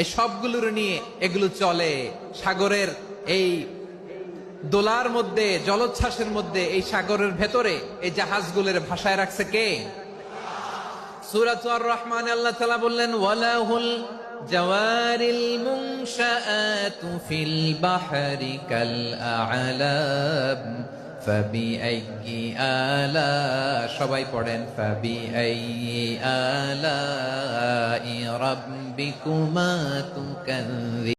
এই সবগুলোর নিয়ে এগুলো চলে। সাগরের এই দোলার মধ্যে, জলোচ্ছ্বাসের মধ্যে এই সাগরের ভেতরে এই জাহাজগুলোর ভাষায় রাখছে কে? সুরাতুয়ার রহমান আল্লাহ তালা বললেন, ওয়ালাহুল জওয়ারিল মুংশাআতু ফিল বাহরি আলা, সবাই পড়েন ফাবি আলা। ربكما تكذبان